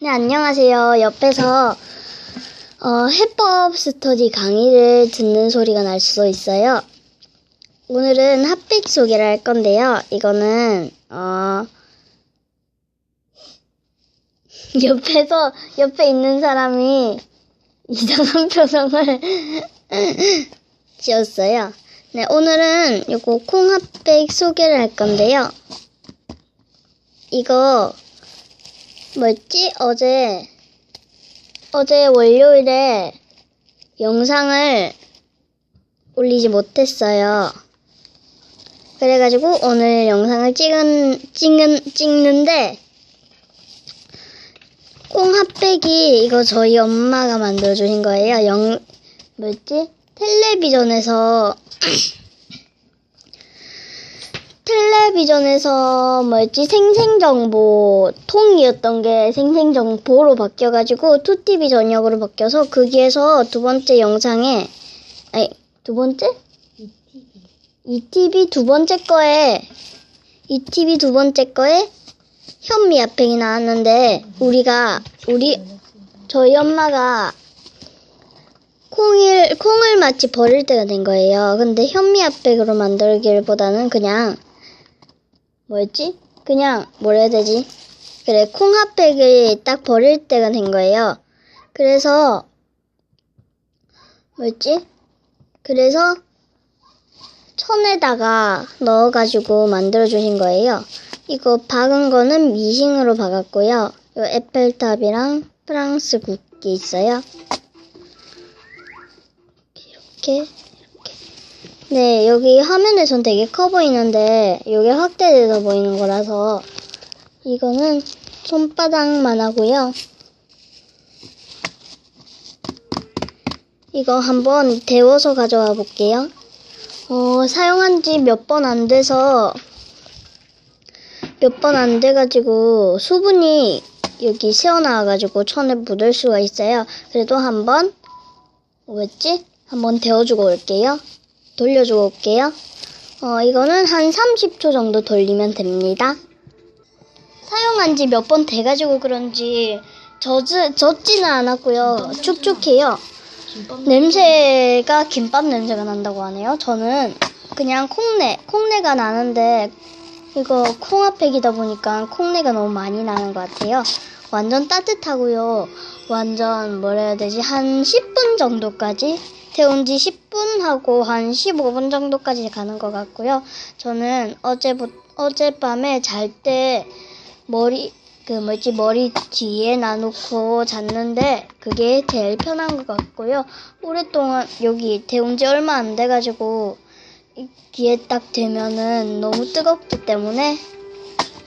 네, 안녕하세요. 옆에서 어, 해법 스터디 강의를 듣는 소리가 날 수도 있어요. 오늘은 핫팩 소개를 할 건데요. 이거는 어, 옆에서 옆에 있는 사람이 이상한 표정을 지었어요. 네, 오늘은 요거 콩 핫팩 소개를 할 건데요. 이거 뭐였지? 어제 어제 월요일에 영상을 올리지 못했어요. 그래가지고 오늘 영상을 찍은 찍는 찍는데 콩 핫팩이 이거 저희 엄마가 만들어 주신 거예요. 영 뭐였지? 텔레비전에서 텔레비전에서 뭐였지? 생생정보 통이었던 게 생생정보로 바뀌어가지고 투티비 전역으로 바뀌어서 거기에서 두 번째 영상에 아니 두 번째? 이티비. 두 번째 거에 이티비 두 번째 거에 현미 핫팩이 나왔는데 우리가 우리 저희 엄마가 콩을 콩을 마치 버릴 때가 된 거예요. 근데 현미 핫팩으로 만들기보다는 그냥 뭐였지? 그냥 뭐라 해야 되지? 그래 콩 핫팩을 딱 버릴 때가 된 거예요. 그래서 뭐였지? 그래서 천에다가 넣어가지고 만들어 주신 거예요. 이거 박은 거는 미싱으로 박았고요. 요 에펠탑이랑 프랑스 국기 있어요. 이렇게. 네, 여기 화면에선 되게 커 보이는데 이게 확대돼서 보이는 거라서 이거는 손바닥만 하고요. 이거 한번 데워서 가져와 볼게요. 어, 사용한 지 몇 번 안 돼서 몇 번 안 돼가지고 수분이 여기 새어나와가지고 천에 묻을 수가 있어요. 그래도 한번 뭐였지? 한번 데워주고 올게요. 돌려주고 올게요. 어, 이거는 한 30초 정도 돌리면 됩니다. 사용한 지 몇 번 돼가지고 그런지 젖, 젖지는 않았고요. 축축해요. 냄새가 김밥 냄새가 난다고 하네요. 저는 그냥 콩내, 콩내가 나는데 이거 콩핫팩이다 보니까 콩내가 너무 많이 나는 것 같아요. 완전 따뜻하고요. 완전 뭐라 해야 되지? 한 10분 정도까지 데운 지 10분 하고 한 15분 정도까지 가는 것 같고요. 저는 어제부, 어젯밤에 잘 때 머리, 그 뭐지, 머리 뒤에 놔놓고 잤는데 그게 제일 편한 것 같고요. 오랫동안 여기 데운 지 얼마 안 돼가지고 이 뒤에 딱 대면은 너무 뜨겁기 때문에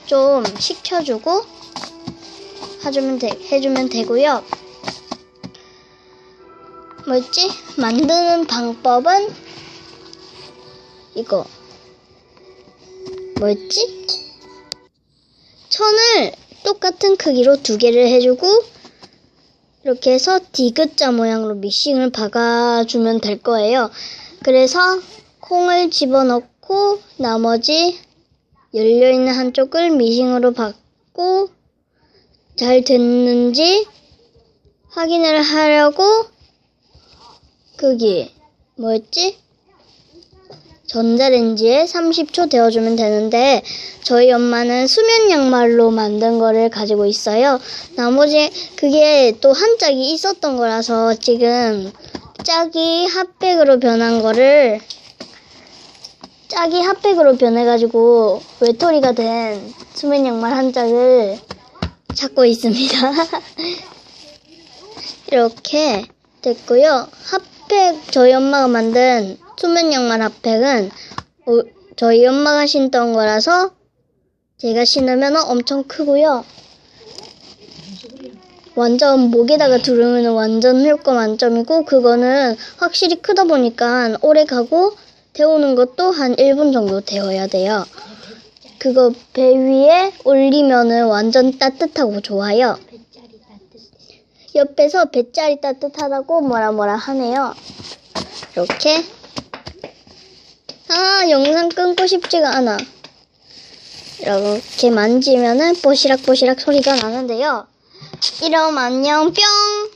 좀 식혀주고 해주면, 되, 해주면 되고요. 뭐였지? 만드는 방법은 이거 뭐였지? 천을 똑같은 크기로 두 개를 해주고 이렇게 해서 디귿자 모양으로 미싱을 박아주면 될 거예요. 그래서 콩을 집어넣고 나머지 열려있는 한쪽을 미싱으로 박고 잘 됐는지 확인을 하려고 그기 뭐였지? 전자레인지에 30초 데워주면 되는데 저희 엄마는 수면 양말로 만든 거를 가지고 있어요. 나머지 그게 또 한 짝이 있었던 거라서 지금 짝이 핫팩으로 변한 거를 짝이 핫팩으로 변해가지고 외톨이가 된 수면 양말 한 짝을 찾고 있습니다. 이렇게 됐고요. 핫팩 저희 엄마가 만든 수면 양말 핫팩은 어, 저희 엄마가 신던 거라서 제가 신으면 엄청 크고요. 완전 목에다가 두르면 완전 효과 만점이고 그거는 확실히 크다 보니까 오래 가고 데우는 것도 한 1분 정도 데워야 돼요. 그거 배 위에 올리면은 완전 따뜻하고 좋아요. 옆에서 배짜리 따뜻하다고 뭐라 뭐라 하네요. 이렇게 아 영상 끊고 싶지가 않아. 이렇게 만지면은 뽀시락뽀시락 소리가 나는데요. 이러면 안녕 뿅